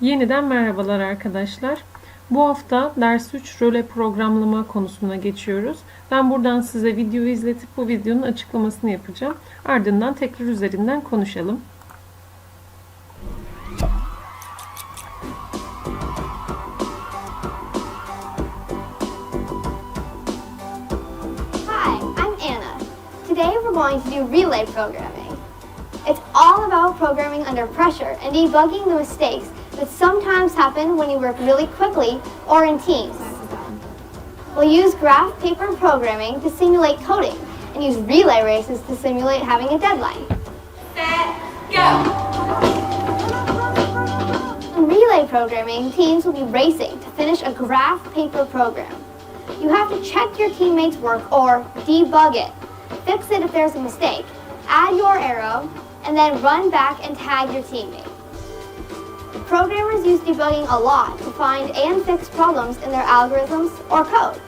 Yeniden merhabalar arkadaşlar. Bu hafta ders 3 röle programlama konusuna geçiyoruz. Ben buradan size video izletip bu videonun açıklamasını yapacağım. Ardından tekrar üzerinden konuşalım. Hi, I'm Anna. Today we're going to do relay programming. It's all about programming under pressure and debugging the mistakes that sometimes happen when you work really quickly or in teams. We'll use graph paper programming to simulate coding and use relay races to simulate having a deadline. Set In relay programming, teams will be racing to finish a graph paper program. You have to check your teammates' work or debug it. Fix it if there's a mistake. Add your arrow, and then run back and tag your teammate. Programmers use debugging a lot to find and fix problems in their algorithms or code.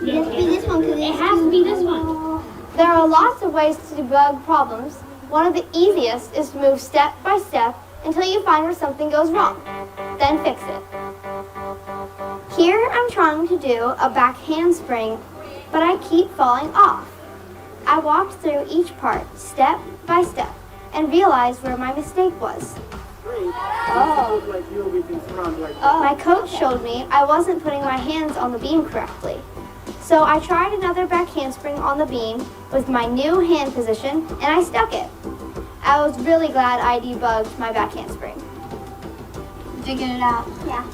It has to be this one because it has to be this one. There are lots of ways to debug problems. One of the easiest is to move step by step until you find where something goes wrong. Then fix it. Here I'm trying to do a back handspring, but I keep falling off. I walked through each part step by step and realized where my mistake was. Oh. Like you with his front like My coach showed me I wasn't putting my hands on the beam correctly. So I tried another back handspring on the beam with my new hand position and I stuck it. I was really glad I debugged my back handspring. Figured it out. Yeah.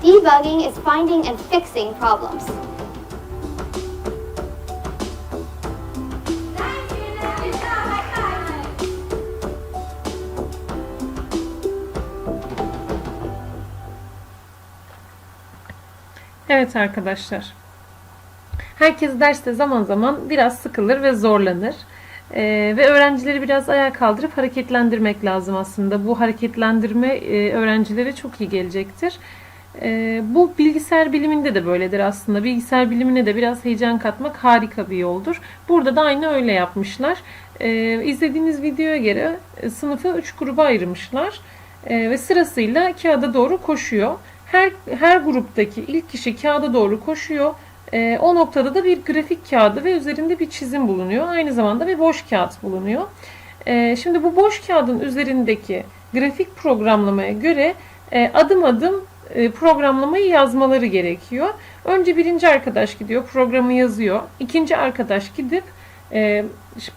Debugging is finding and fixing problems. Evet arkadaşlar. Herkes derste zaman zaman biraz sıkılır ve zorlanır. Ee, ve öğrencileri biraz ayağa kaldırıp hareketlendirmek lazım aslında. Bu hareketlendirme e, öğrencilere çok iyi gelecektir. Ee, bu bilgisayar biliminde de böyledir aslında. Bilgisayar bilimine de biraz heyecan katmak harika bir yoldur. Burada da aynı öyle yapmışlar. Ee, izlediğiniz videoya göre e, sınıfı 3 gruba ayırmışlar. Ee, ve sırasıyla kağıda doğru koşuyor. Her, her gruptaki ilk kişi kağıda doğru koşuyor. Ee, o noktada da bir grafik kağıdı ve üzerinde bir çizim bulunuyor. Aynı zamanda bir boş kağıt bulunuyor. Ee, şimdi bu boş kağıdın üzerindeki grafik programlamaya göre e, adım adım e, programlamayı yazmaları gerekiyor. Önce birinci arkadaş gidiyor programı yazıyor. İkinci arkadaş gidip e,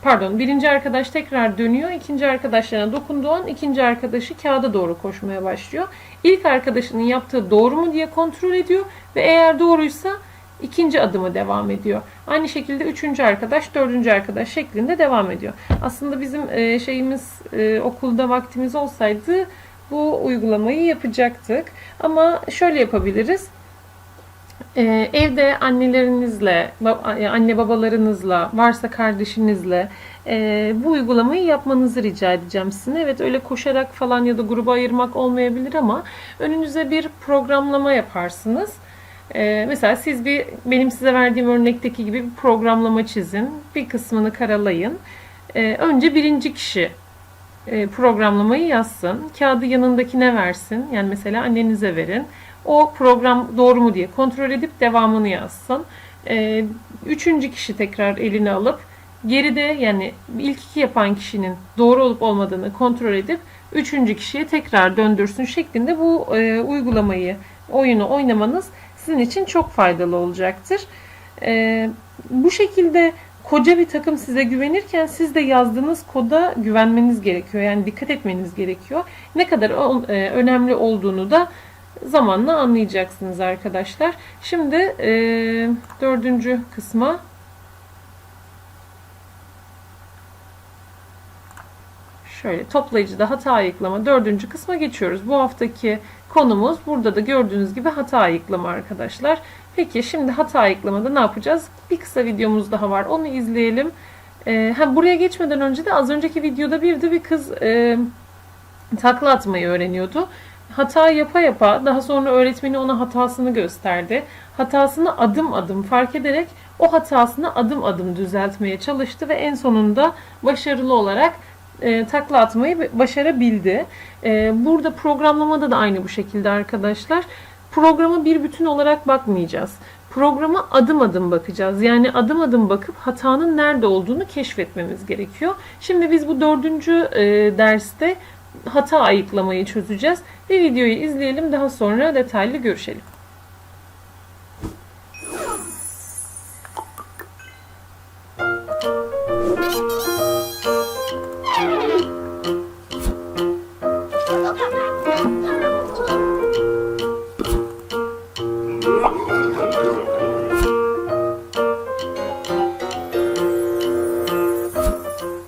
pardon birinci arkadaş tekrar dönüyor. İkinci arkadaşlarına dokunduğu an ikinci arkadaşı kağıda doğru koşmaya başlıyor. İlk arkadaşının yaptığı doğru mu diye kontrol ediyor ve eğer doğruysa ikinci adımı devam ediyor. Aynı şekilde üçüncü arkadaş, dördüncü arkadaş şeklinde devam ediyor. Aslında bizim e, şeyimiz e, okulda vaktimiz olsaydı bu uygulamayı yapacaktık. Ama şöyle yapabiliriz. Ee, evde annelerinizle, e, anne babalarınızla, varsa kardeşinizle e, bu uygulamayı yapmanızı rica edeceğim sizin. Evet öyle koşarak falan ya da gruba ayırmak olmayabilir ama önünüze bir programlama yaparsınız. Ee, mesela siz bir benim size verdiğim örnekteki gibi bir programlama çizin. Bir kısmını karalayın. Ee, önce birinci kişi e, programlamayı yazsın. Kağıdı yanındakine versin. Yani mesela annenize verin. O program doğru mu diye kontrol edip devamını yazsın. E, Üçüncü kişi tekrar eline alıp geride yani ilk iki yapan kişinin doğru olup olmadığını kontrol edip üçüncü kişiye tekrar döndürsün şeklinde bu e, uygulamayı, oyunu oynamanız sizin için çok faydalı olacaktır. E, bu şekilde koca bir takım size güvenirken siz de yazdığınız koda güvenmeniz gerekiyor. Yani dikkat etmeniz gerekiyor. Ne kadar e, önemli olduğunu da zamanla anlayacaksınız arkadaşlar. Şimdi e, dördüncü kısma şöyle toplayıcıda hata ayıklama dördüncü kısma geçiyoruz. Bu haftaki konumuz burada da gördüğünüz gibi hata ayıklama arkadaşlar. Peki şimdi hata ayıklamada ne yapacağız? Bir kısa videomuz daha var. Onu izleyelim. Ee, ha, buraya geçmeden önce de az önceki videoda bir de bir kız e, takla atmayı öğreniyordu. Hata yapa yapa daha sonra öğretmeni ona hatasını gösterdi. Hatasını adım adım fark ederek o hatasını adım adım düzeltmeye çalıştı ve en sonunda başarılı olarak e, takla atmayı başarabildi. E, burada programlamada da aynı bu şekilde arkadaşlar. Programa bir bütün olarak bakmayacağız. Programa adım adım bakacağız. Yani adım adım bakıp hatanın nerede olduğunu keşfetmemiz gerekiyor. Şimdi biz bu dördüncü e, derste hata ayıklamayı çözeceğiz. Bir videoyu izleyelim daha sonra detaylı görüşelim.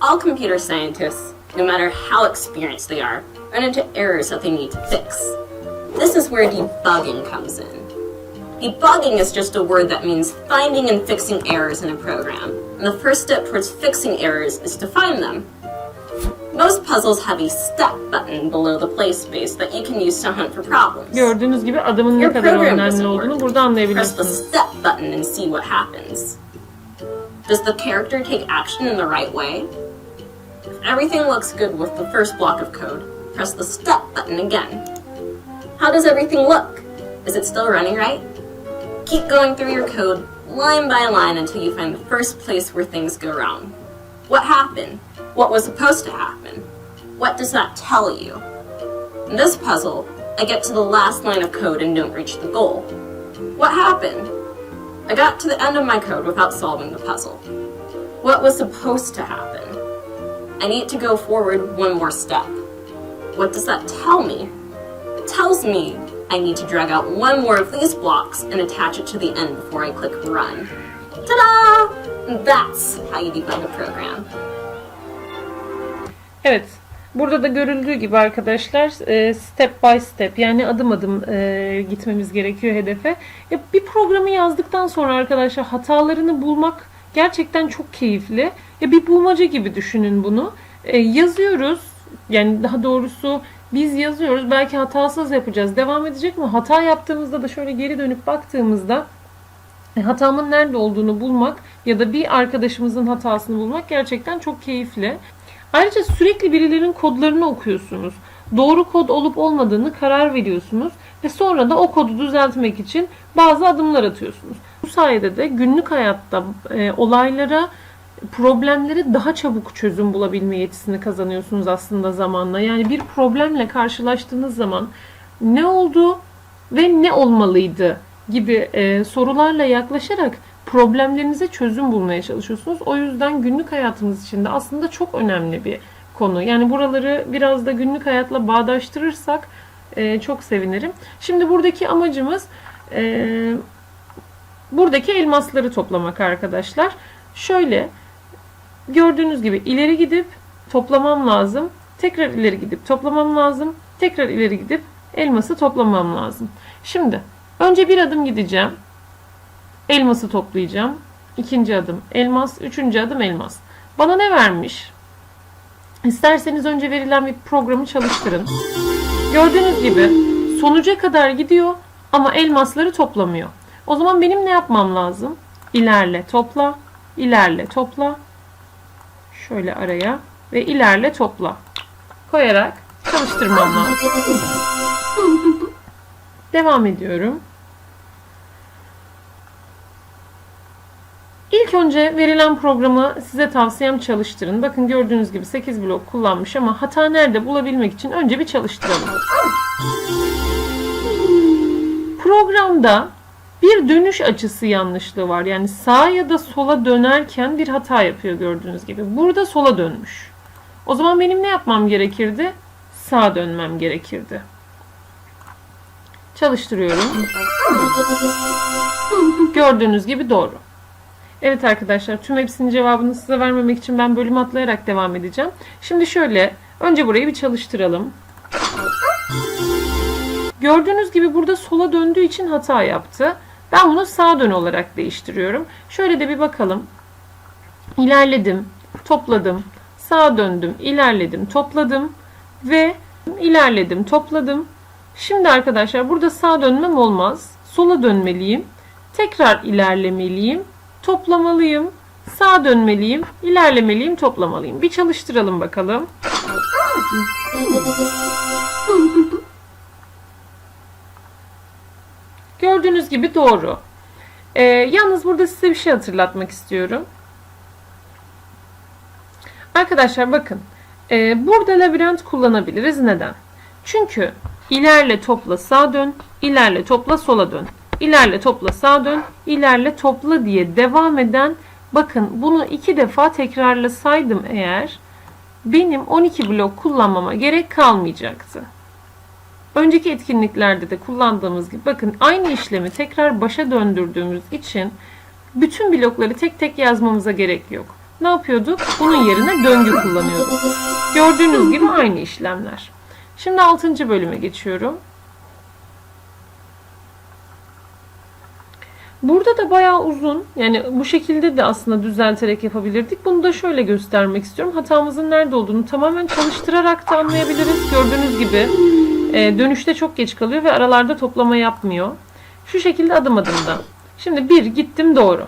All computer scientists, no matter how experienced they are, run into errors that they need to fix. This is where debugging comes in. Debugging is just a word that means finding and fixing errors in a program, and the first step towards fixing errors is to find them. Most puzzles have a step button below the play space that you can use to hunt for problems. Gördüğünüz gibi adımın ne Your kadar program önemli doesn't olduğunu work. burada Press the anlayabilirsiniz. step button and see what happens. Does the character take action in the right way? Everything looks good with the first block of code, press the step button again. How does everything look? Is it still running right? Keep going through your code line by line until you find the first place where things go wrong. What happened? What was supposed to happen? What does that tell you? In this puzzle, I get to the last line of code and don't reach the goal. What happened? I got to the end of my code without solving the puzzle. What was supposed to happen? I need to go forward one more step. What does that tell me? It tells me I need to drag out one more of these blocks and attach it to the end before I click run. Ta-da! That's how you debug a program. Evet. Burada da görüldüğü gibi arkadaşlar e, step by step yani adım adım e, gitmemiz gerekiyor hedefe. Ya bir programı yazdıktan sonra arkadaşlar hatalarını bulmak gerçekten çok keyifli. Ya bir bulmaca gibi düşünün bunu. E, yazıyoruz. Yani daha doğrusu biz yazıyoruz. Belki hatasız yapacağız. Devam edecek mi? Hata yaptığımızda da şöyle geri dönüp baktığımızda e, hatamın nerede olduğunu bulmak ya da bir arkadaşımızın hatasını bulmak gerçekten çok keyifli. Ayrıca sürekli birilerinin kodlarını okuyorsunuz. Doğru kod olup olmadığını karar veriyorsunuz ve sonra da o kodu düzeltmek için bazı adımlar atıyorsunuz. Bu sayede de günlük hayatta e, olaylara, problemlere daha çabuk çözüm bulabilme yetisini kazanıyorsunuz aslında zamanla. Yani bir problemle karşılaştığınız zaman ne oldu ve ne olmalıydı gibi e, sorularla yaklaşarak problemlerinize çözüm bulmaya çalışıyorsunuz. O yüzden günlük hayatımız için de aslında çok önemli bir konu. Yani buraları biraz da günlük hayatla bağdaştırırsak e, çok sevinirim. Şimdi buradaki amacımız e, buradaki elmasları toplamak arkadaşlar. Şöyle gördüğünüz gibi ileri gidip toplamam lazım. Tekrar ileri gidip toplamam lazım. Tekrar ileri gidip elması toplamam lazım. Şimdi önce bir adım gideceğim. Elması toplayacağım. İkinci adım elmas. Üçüncü adım elmas. Bana ne vermiş? İsterseniz önce verilen bir programı çalıştırın. Gördüğünüz gibi sonuca kadar gidiyor ama elmasları toplamıyor. O zaman benim ne yapmam lazım? İlerle, topla, ilerle, topla. Şöyle araya ve ilerle, topla. Koyarak çalıştırmam lazım. Devam ediyorum. İlk önce verilen programı size tavsiyem çalıştırın. Bakın gördüğünüz gibi 8 blok kullanmış ama hata nerede bulabilmek için önce bir çalıştıralım. Programda bir dönüş açısı yanlışlığı var. Yani sağa ya da sola dönerken bir hata yapıyor gördüğünüz gibi. Burada sola dönmüş. O zaman benim ne yapmam gerekirdi? Sağa dönmem gerekirdi. Çalıştırıyorum. Gördüğünüz gibi doğru. Evet arkadaşlar tüm hepsinin cevabını size vermemek için ben bölüm atlayarak devam edeceğim. Şimdi şöyle önce burayı bir çalıştıralım. Gördüğünüz gibi burada sola döndüğü için hata yaptı. Ben bunu sağa dön olarak değiştiriyorum. Şöyle de bir bakalım. İlerledim, topladım, sağa döndüm, ilerledim, topladım ve ilerledim, topladım. Şimdi arkadaşlar burada sağa dönmem olmaz. Sola dönmeliyim. Tekrar ilerlemeliyim. Toplamalıyım. Sağa dönmeliyim. ilerlemeliyim, toplamalıyım. Bir çalıştıralım bakalım. Gördüğünüz gibi doğru. Ee, yalnız burada size bir şey hatırlatmak istiyorum. Arkadaşlar bakın. Ee, burada labirent kullanabiliriz. Neden? Çünkü ilerle topla sağa dön, ilerle topla sola dön, ilerle topla sağa dön, ilerle topla diye devam eden bakın bunu iki defa tekrarlasaydım eğer benim 12 blok kullanmama gerek kalmayacaktı. Önceki etkinliklerde de kullandığımız gibi bakın aynı işlemi tekrar başa döndürdüğümüz için bütün blokları tek tek yazmamıza gerek yok. Ne yapıyorduk? Bunun yerine döngü kullanıyorduk. Gördüğünüz gibi aynı işlemler. Şimdi 6. bölüme geçiyorum. Burada da bayağı uzun. Yani bu şekilde de aslında düzelterek yapabilirdik. Bunu da şöyle göstermek istiyorum. Hatamızın nerede olduğunu tamamen çalıştırarak da anlayabiliriz. Gördüğünüz gibi e, dönüşte çok geç kalıyor ve aralarda toplama yapmıyor. Şu şekilde adım adım da. Şimdi bir gittim doğru.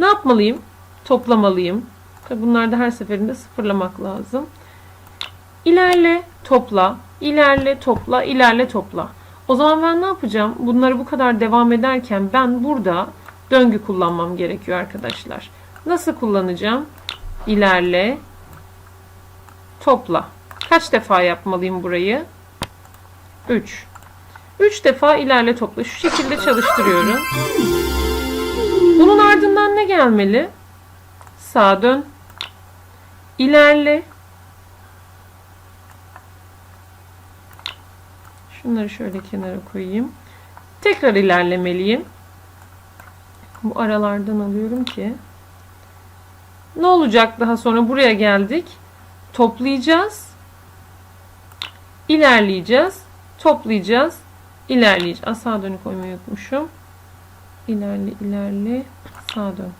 Ne yapmalıyım? Toplamalıyım. Tabii bunlar da her seferinde sıfırlamak lazım. İlerle, topla, ilerle, topla, ilerle, topla. O zaman ben ne yapacağım? Bunları bu kadar devam ederken ben burada döngü kullanmam gerekiyor arkadaşlar. Nasıl kullanacağım? İlerle, topla. Kaç defa yapmalıyım burayı? 3. 3 defa ilerle topla. Şu şekilde çalıştırıyorum. Bunun ardından ne gelmeli? Sağa dön. İlerle. Şunları şöyle kenara koyayım. Tekrar ilerlemeliyim. Bu aralardan alıyorum ki. Ne olacak daha sonra buraya geldik. Toplayacağız. İlerleyeceğiz. Toplayacağız. İlerleyeceğiz. Sağa dönü koymayı unutmuşum. İlerle ilerle. Sağa dön.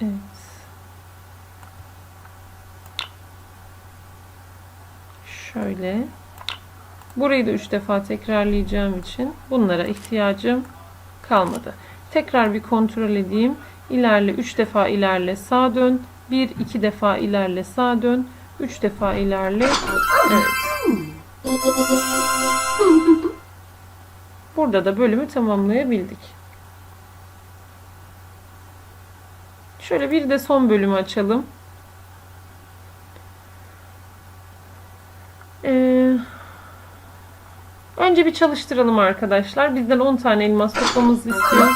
Evet. Şöyle. Burayı da 3 defa tekrarlayacağım için bunlara ihtiyacım kalmadı. Tekrar bir kontrol edeyim. İlerle 3 defa ilerle sağa dön. 1 2 defa ilerle sağa dön. 3 defa ilerle. Evet. Burada da bölümü tamamlayabildik. Şöyle bir de son bölümü açalım. Ee, önce bir çalıştıralım arkadaşlar. Bizden 10 tane elmas toplamamızı istiyor.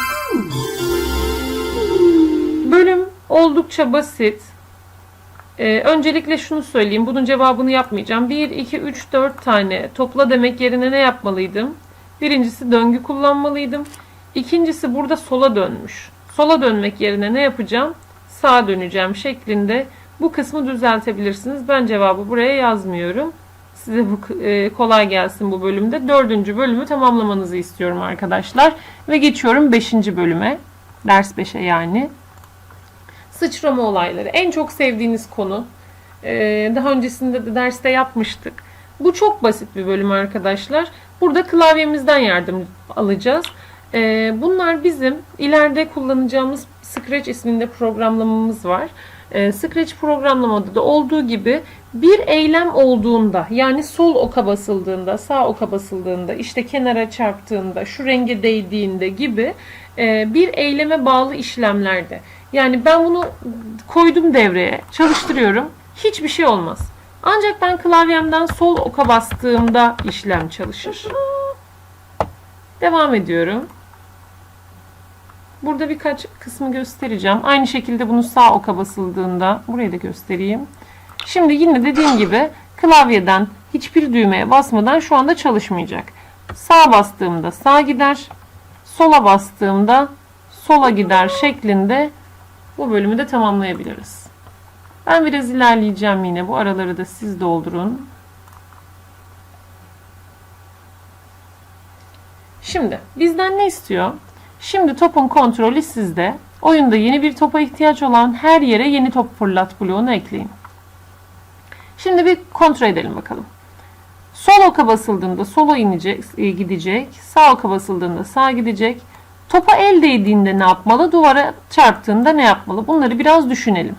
Bölüm oldukça basit. Ee, öncelikle şunu söyleyeyim. Bunun cevabını yapmayacağım. 1, 2, 3, 4 tane topla demek yerine ne yapmalıydım? Birincisi döngü kullanmalıydım. İkincisi burada sola dönmüş. Sola dönmek yerine ne yapacağım? Sağa döneceğim şeklinde bu kısmı düzeltebilirsiniz. Ben cevabı buraya yazmıyorum. Size bu e, kolay gelsin bu bölümde. Dördüncü bölümü tamamlamanızı istiyorum arkadaşlar. Ve geçiyorum beşinci bölüme. Ders 5'e yani. Sıçrama olayları. En çok sevdiğiniz konu. Ee, daha öncesinde de derste yapmıştık. Bu çok basit bir bölüm arkadaşlar. Burada klavyemizden yardım alacağız. Ee, bunlar bizim ileride kullanacağımız Scratch isminde programlamamız var. Ee, Scratch programlamada da olduğu gibi bir eylem olduğunda yani sol oka basıldığında, sağ oka basıldığında, işte kenara çarptığında, şu renge değdiğinde gibi e, bir eyleme bağlı işlemlerde. Yani ben bunu koydum devreye, çalıştırıyorum. Hiçbir şey olmaz. Ancak ben klavyemden sol oka bastığımda işlem çalışır. Devam ediyorum. Burada birkaç kısmı göstereceğim. Aynı şekilde bunu sağ oka basıldığında burayı da göstereyim. Şimdi yine dediğim gibi klavyeden hiçbir düğmeye basmadan şu anda çalışmayacak. Sağa bastığımda sağ gider. Sola bastığımda sola gider şeklinde bu bölümü de tamamlayabiliriz. Ben biraz ilerleyeceğim yine. Bu araları da siz doldurun. Şimdi bizden ne istiyor? Şimdi topun kontrolü sizde. Oyunda yeni bir topa ihtiyaç olan her yere yeni top fırlat bloğunu ekleyin. Şimdi bir kontrol edelim bakalım. Sol oka basıldığında sola inecek, e, gidecek. Sağ oka basıldığında sağa gidecek. Topa el değdiğinde ne yapmalı? Duvara çarptığında ne yapmalı? Bunları biraz düşünelim.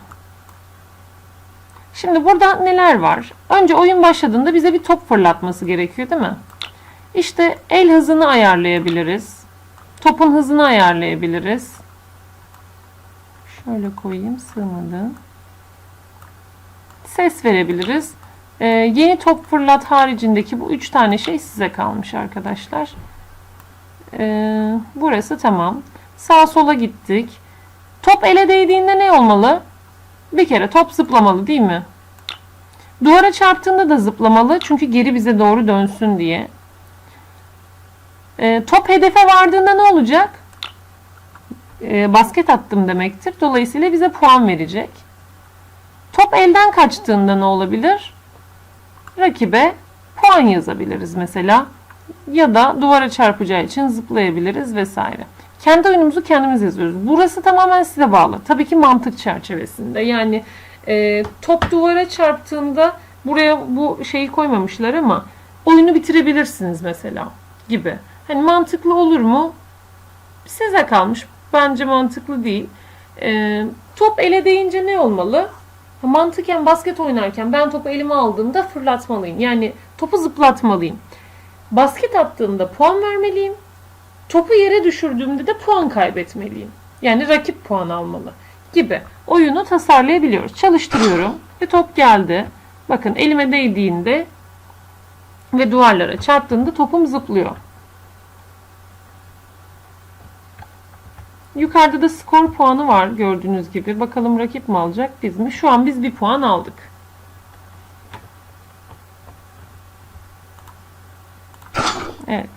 Şimdi burada neler var? Önce oyun başladığında bize bir top fırlatması gerekiyor değil mi? İşte el hızını ayarlayabiliriz. Topun hızını ayarlayabiliriz. Şöyle koyayım sığmadı. Ses verebiliriz. Ee, yeni top fırlat haricindeki bu üç tane şey size kalmış arkadaşlar. Ee, burası tamam. Sağa sola gittik. Top ele değdiğinde ne olmalı? Bir kere top zıplamalı değil mi? Duvara çarptığında da zıplamalı çünkü geri bize doğru dönsün diye. Ee, top hedefe vardığında ne olacak? Ee, basket attım demektir. Dolayısıyla bize puan verecek. Top elden kaçtığında ne olabilir? Rakibe puan yazabiliriz mesela. Ya da duvara çarpacağı için zıplayabiliriz vesaire. Kendi oyunumuzu kendimiz yazıyoruz. Burası tamamen size bağlı. Tabii ki mantık çerçevesinde. Yani e, top duvara çarptığında buraya bu şeyi koymamışlar ama oyunu bitirebilirsiniz mesela gibi. Hani mantıklı olur mu? Size kalmış. Bence mantıklı değil. E, top ele değince ne olmalı? Mantıken basket oynarken ben topu elime aldığımda fırlatmalıyım. Yani topu zıplatmalıyım. Basket attığımda puan vermeliyim. Topu yere düşürdüğümde de puan kaybetmeliyim. Yani rakip puan almalı gibi oyunu tasarlayabiliyoruz. Çalıştırıyorum ve top geldi. Bakın elime değdiğinde ve duvarlara çarptığında topum zıplıyor. Yukarıda da skor puanı var gördüğünüz gibi. Bakalım rakip mi alacak biz mi? Şu an biz bir puan aldık. Evet.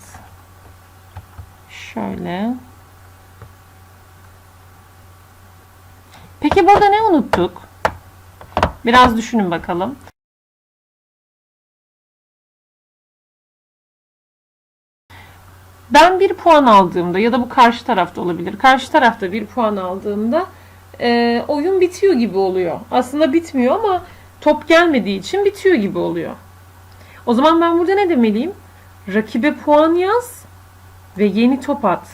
Şöyle. Peki burada ne unuttuk? Biraz düşünün bakalım. Ben bir puan aldığımda ya da bu karşı tarafta olabilir. Karşı tarafta bir puan aldığımda e, oyun bitiyor gibi oluyor. Aslında bitmiyor ama top gelmediği için bitiyor gibi oluyor. O zaman ben burada ne demeliyim? Rakibe puan yaz ve yeni top at.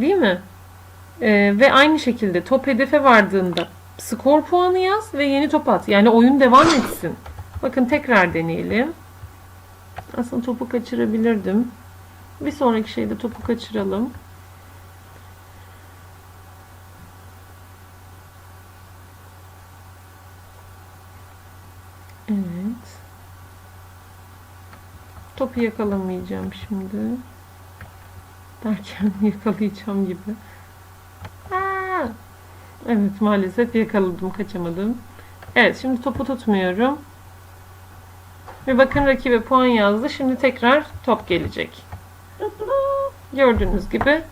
Değil mi? Ee, ve aynı şekilde top hedefe vardığında skor puanı yaz ve yeni top at. Yani oyun devam etsin. Bakın tekrar deneyelim. Aslında topu kaçırabilirdim. Bir sonraki şeyde topu kaçıralım. Evet. Topu yakalamayacağım şimdi. Derken yakalayacağım gibi. Aa! Evet maalesef yakaladım kaçamadım. Evet şimdi topu tutmuyorum. Ve bakın rakibe puan yazdı. Şimdi tekrar top gelecek. Gördüğünüz gibi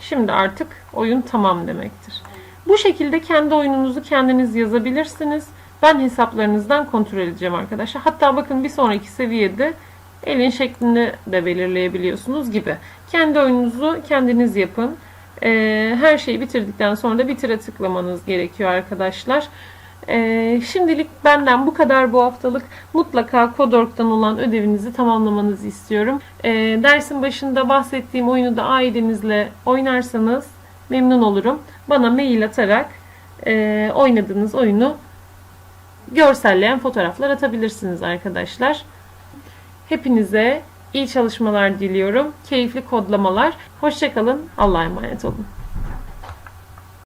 şimdi artık oyun tamam demektir. Bu şekilde kendi oyununuzu kendiniz yazabilirsiniz. Ben hesaplarınızdan kontrol edeceğim arkadaşlar. Hatta bakın bir sonraki seviyede elin şeklini de belirleyebiliyorsunuz gibi. Kendi oyununuzu kendiniz yapın. Ee, her şeyi bitirdikten sonra da bitire tıklamanız gerekiyor arkadaşlar. Ee, şimdilik benden bu kadar bu haftalık. Mutlaka Kodork'tan olan ödevinizi tamamlamanızı istiyorum. Ee, dersin başında bahsettiğim oyunu da ailenizle oynarsanız memnun olurum. Bana mail atarak e, oynadığınız oyunu görselleyen fotoğraflar atabilirsiniz arkadaşlar. Hepinize iyi çalışmalar diliyorum. Keyifli kodlamalar. Hoşçakalın. Allah'a emanet olun.